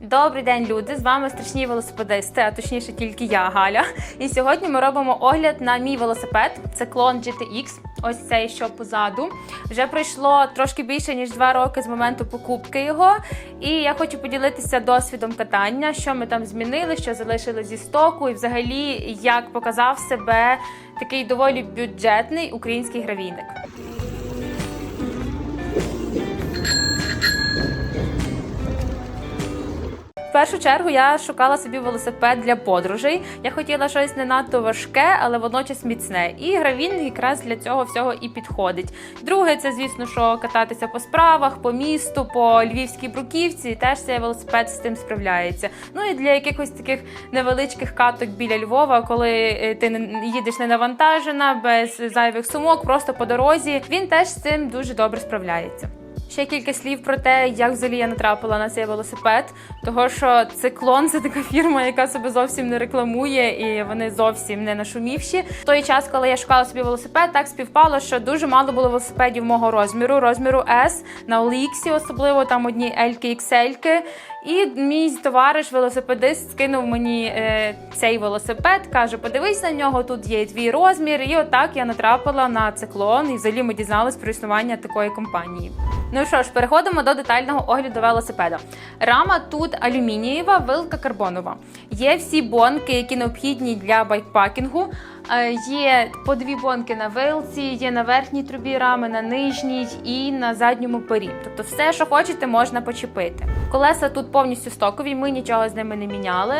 Добрий день, люди! З вами страшні велосипедисти, а точніше тільки я, Галя. І сьогодні ми робимо огляд на мій велосипед. Це клон GTX. Ось цей, що позаду. Вже пройшло трошки більше ніж два роки з моменту покупки його. І я хочу поділитися досвідом катання, що ми там змінили, що залишили зі стоку, і взагалі як показав себе такий доволі бюджетний український гравійник. Першу чергу я шукала собі велосипед для подорожей. Я хотіла щось не надто важке, але водночас міцне. І гравін якраз для цього всього і підходить. Друге, це звісно, що кататися по справах, по місту, по львівській бруківці. Теж цей велосипед з тим справляється. Ну і для якихось таких невеличких каток біля Львова, коли е, ти їдеш не навантажена, без зайвих сумок, просто по дорозі. Він теж з цим дуже добре справляється. Ще кілька слів про те, як взагалі я натрапила на цей велосипед. Того що циклон це така фірма, яка себе зовсім не рекламує, і вони зовсім не нашумівші. В той час, коли я шукала собі велосипед, так співпало, що дуже мало було велосипедів мого розміру, розміру S, на OLX особливо там одні L-ки, XL-ки. І мій товариш, велосипедист, скинув мені е, цей велосипед, каже: подивись на нього, тут є твій розмір. І отак я натрапила на циклон, і взагалі ми дізналися про існування такої компанії. Ну що ж, переходимо до детального огляду велосипеда. Рама тут алюмінієва, вилка карбонова. Є всі бонки, які необхідні для байкпакінгу. Е, Є по дві бонки на вилці, є на верхній трубі рами, на нижній і на задньому пері. Тобто, все, що хочете, можна почепити. Колеса тут повністю стокові, ми нічого з ними не міняли.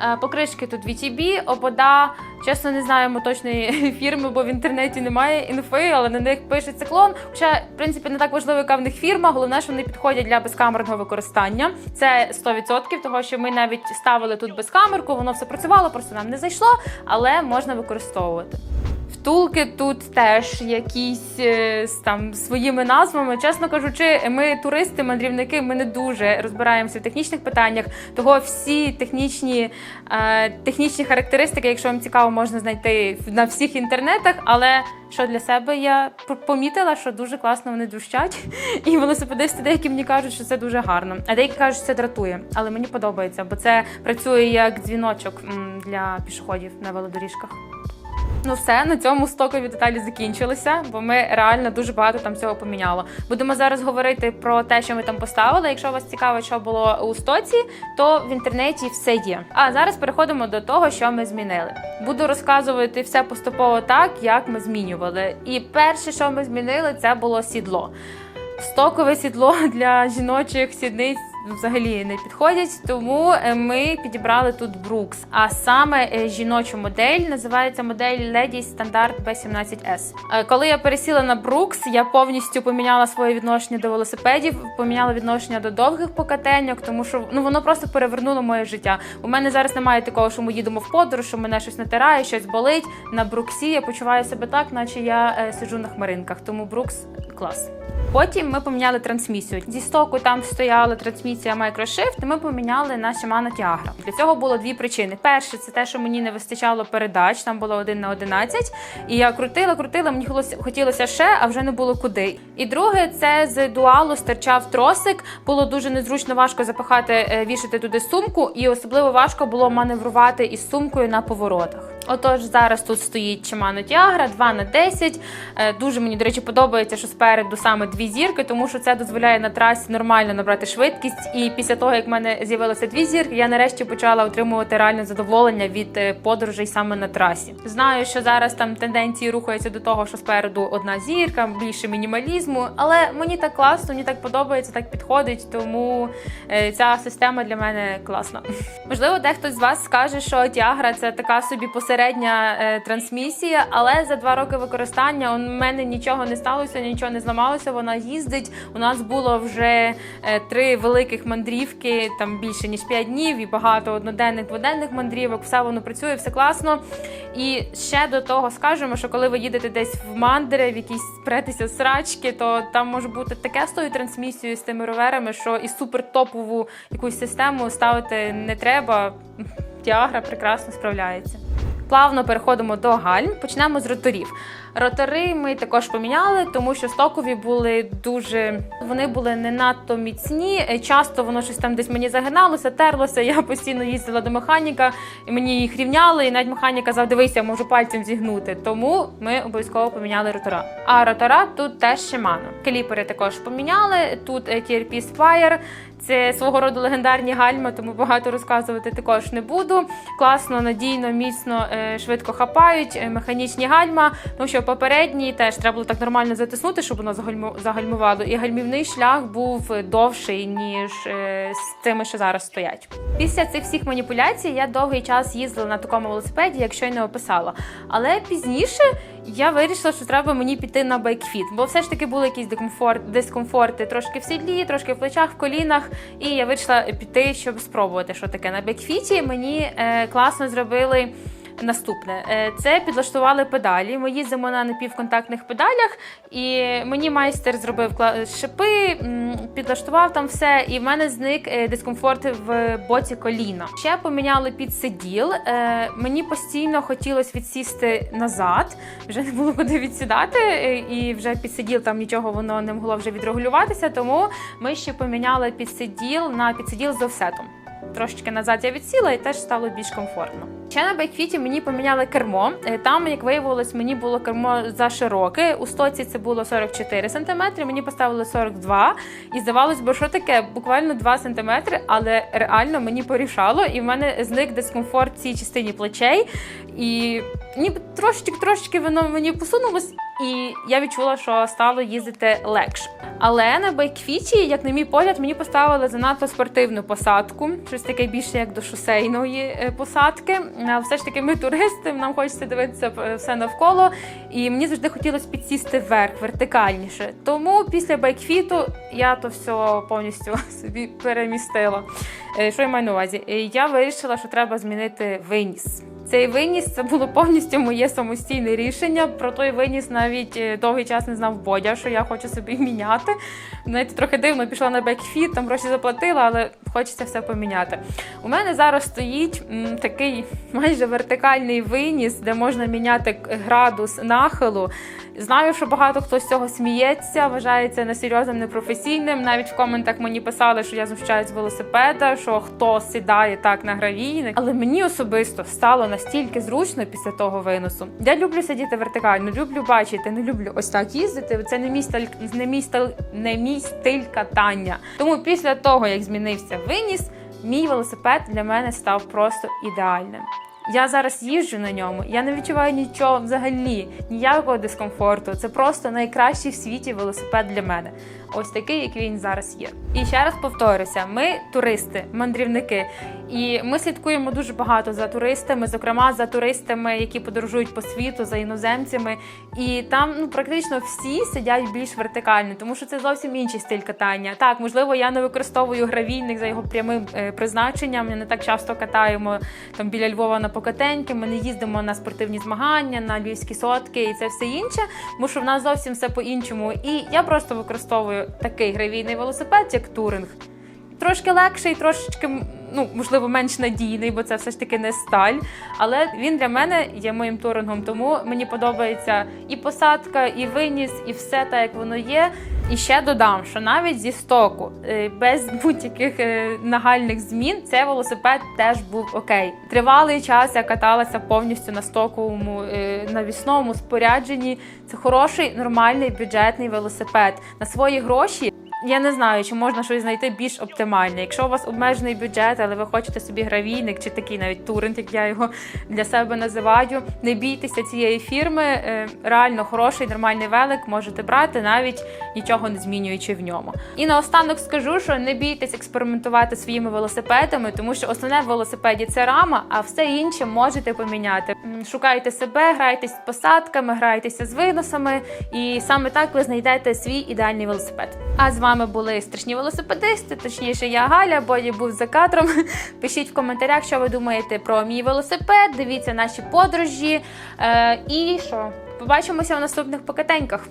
Е, Покришки тут VTB, обода. Чесно, не знаємо точної фірми, бо в інтернеті немає інфи, але на них пише циклон. Хоча, в принципі, не так важливо, яка в них фірма. Головне, що вони підходять для безкамерного використання. Це 100%, того що ми навіть ставили тут безкамерку, воно все працювало, просто нам не зайшло, але можна використовувати. Втулки тут теж якісь е, там своїми назвами. Чесно кажучи, ми туристи, мандрівники, ми не дуже розбираємося в технічних питаннях. Того всі технічні, е, технічні характеристики, якщо вам цікаво, можна знайти на всіх інтернетах. Але що для себе я помітила, що дуже класно вони дущать. І велосипедисти деякі мені кажуть, що це дуже гарно. А деякі кажуть, що це дратує. Але мені подобається, бо це працює як дзвіночок для пішоходів на велодоріжках. Ну, все на цьому стокові деталі закінчилися, бо ми реально дуже багато там всього поміняли. Будемо зараз говорити про те, що ми там поставили. Якщо вас цікаво, що було у стоці, то в інтернеті все є. А зараз переходимо до того, що ми змінили. Буду розказувати все поступово так, як ми змінювали. І перше, що ми змінили, це було сідло. Стокове сідло для жіночих сідниць взагалі не підходять, тому е, ми підібрали тут Brooks. А саме е, жіночу модель називається модель Lady Standard B17S. Е, Коли я пересіла на Brooks, я повністю поміняла своє відношення до велосипедів, поміняла відношення до довгих покатеньок, тому що ну воно просто перевернуло моє життя. У мене зараз немає такого, що ми їдемо в подорож, що мене щось натирає, щось болить. На Бруксі я почуваю себе так, наче я сиджу на хмаринках. Тому Brooks клас. Потім ми поміняли трансмісію. Зі стоку там стояла трансмісія Microshift, і ми поміняли на Shimano Tiagra. Для цього було дві причини. Перше, це те, що мені не вистачало передач, там було 1 на 11, і я крутила, крутила, мені хотілося, ще, а вже не було куди. І друге, це з дуалу стирчав тросик. Було дуже незручно важко запихати, е, вішати туди сумку, і особливо важко було маневрувати із сумкою на поворотах. Отож, зараз тут стоїть Shimano Tiagra 2 на 10. Е, Дуже мені, до речі, подобається, що спереду саме дві зірки, тому що це дозволяє на трасі нормально набрати швидкість. І після того, як в мене з'явилося дві зірки, я нарешті почала отримувати реальне задоволення від е, подорожей саме на трасі. Знаю, що зараз там тенденції рухаються до того, що спереду одна зірка, більше мінімалізму, але мені так класно, мені так подобається, так підходить, тому е, ця система для мене класна. Можливо, дехто з вас скаже, що Тіагра це така собі посередня е, трансмісія, але за два роки використання у мене нічого не сталося, нічого не зламалося. Вона їздить. У нас було вже е, три великих мандрівки, там більше ніж п'ять днів, і багато одноденних дводенних мандрівок. Все воно працює, все класно. І ще до того скажемо, що коли ви їдете десь в мандри, в якісь спретися срачки, то там може бути таке з тою трансмісією з тими роверами, що і супер топову якусь систему ставити не треба. Тіагра прекрасно справляється. Плавно переходимо до гальм. Почнемо з роторів. Ротори ми також поміняли, тому що стокові були дуже вони були не надто міцні. Е, Часто воно щось там десь мені загиналося, терлося. Я постійно їздила до механіка, і мені їх рівняли. І навіть механік казав, дивися, я можу пальцем зігнути. Тому ми обов'язково поміняли ротора. А ротора тут теж Shimano. Кліпери також поміняли. Тут е, TRP Spire. Це свого роду легендарні гальма, тому багато розказувати також не буду. Класно, надійно, міцно, е, швидко хапають, е, механічні гальма. Тому що попередні теж треба було так нормально затиснути, щоб воно загальму- загальмувало. І гальмівний шлях був довший, ніж е, з тими, що зараз стоять. Після цих всіх маніпуляцій я довгий час їздила на такому велосипеді, якщо й не описала. Але пізніше я вирішила, що треба мені піти на байкфіт, бо все ж таки були якісь дискомфорт, дискомфорти трошки в сідлі, трошки в плечах, в колінах. І я вирішила піти, щоб спробувати, що таке на бекфіті Мені е, класно зробили. Наступне Е, це підлаштували педалі. Ми їздимо на напівконтактних педалях, і мені майстер зробив шипи, підлаштував там все, і в мене зник е, дискомфорт в боці коліна. Ще поміняли під сиділ. Е, Мені постійно хотілося відсісти назад, вже не було куди відсідати, і вже під сиділ там нічого воно не могло вже відрегулюватися. Тому ми ще поміняли підсиділ на підсиділ з офсетом. Трошечки назад я відсіла і теж стало більш комфортно. Ще на байкфіті мені поміняли кермо. Е, Там, як виявилось, мені було кермо за широке. У стоці це було 44 см, мені поставили 42 І здавалось би, що таке? Буквально 2 см, але реально мені порішало, і в мене зник дискомфорт в цій частині плечей. І ніби трошечки трошечки воно мені посунулось, і я відчула, що стало їздити легше. Але на байкфіті, як на мій погляд, мені поставили занадто спортивну посадку, щось таке більше як до шосейної е, посадки. Все ж таки, ми туристи, нам хочеться дивитися е, все навколо, і мені завжди хотілося підсісти вверх, вертикальніше. Тому після байкфіту я то все повністю собі перемістила. Е, Що я маю на увазі? Я вирішила, що треба змінити виніс. Цей виніс це було повністю моє самостійне рішення. Про той виніс навіть е, довгий час не знав Бодя, що я хочу собі міняти. Знаєте, трохи дивно пішла на бекфіт, там гроші заплатила, але хочеться все поміняти. У мене зараз стоїть м, такий майже вертикальний виніс, де можна міняти градус нахилу. Знаю, що багато хто з цього сміється, вважається несерйозним, непрофесійним. Навіть в коментах мені писали, що я знущаюсь з велосипеда, що хто сідає так на гравійник. Але мені особисто стало настільки зручно після того виносу. Я люблю сидіти вертикально, люблю бачити, не люблю ось так їздити. Це не мій стиль, не мій стиль, не мій стиль катання. Тому після того, як змінився виніс, мій велосипед для мене став просто ідеальним. Я зараз їжджу на ньому, я не відчуваю нічого взагалі, ніякого дискомфорту. Це просто найкращий в світі велосипед для мене. Ось такий, як він зараз є. І ще раз повторюся: ми туристи, мандрівники, і ми слідкуємо дуже багато за туристами, зокрема за туристами, які подорожують по світу, за іноземцями. І там ну практично всі сидять більш вертикально, тому що це зовсім інший стиль катання. Так, можливо, я не використовую гравійник за його прямим е, призначенням. Ми не так часто катаємо там біля Львова на покатеньки. Ми не їздимо на спортивні змагання, на львівські сотки і це все інше. Тому що в нас зовсім все по-іншому. І я просто використовую такий гравійний велосипед, як туринг. Трошки легший, трошечки, ну можливо, менш надійний, бо це все ж таки не сталь. Але він для мене є моїм турингом, тому мені подобається і посадка, і виніс, і все так, як воно є. І ще додам, що навіть зі стоку, е, без будь-яких е, нагальних змін, цей велосипед теж був окей. Тривалий час я каталася повністю на стоковому е, навісному спорядженні. Це хороший, нормальний бюджетний велосипед на свої гроші. Я не знаю, чи можна щось знайти більш оптимальне. Якщо у вас обмежений бюджет, але ви хочете собі гравійник чи такий навіть туринг, як я його для себе називаю, не бійтеся цієї фірми. Е, Реально хороший, нормальний велик можете брати, навіть нічого не змінюючи в ньому. І наостанок скажу, що не бійтесь експериментувати своїми велосипедами, тому що основне в велосипеді це рама, а все інше можете поміняти. Шукайте себе, грайтесь з посадками, грайтеся з виносами, і саме так ви знайдете свій ідеальний велосипед. А з вами були страшні велосипедисти, точніше, я Галя, Боді був за кадром. Пишіть в коментарях, що ви думаєте про мій велосипед. Дивіться наші подорожі. Е, і що? Побачимося в наступних покатеньках.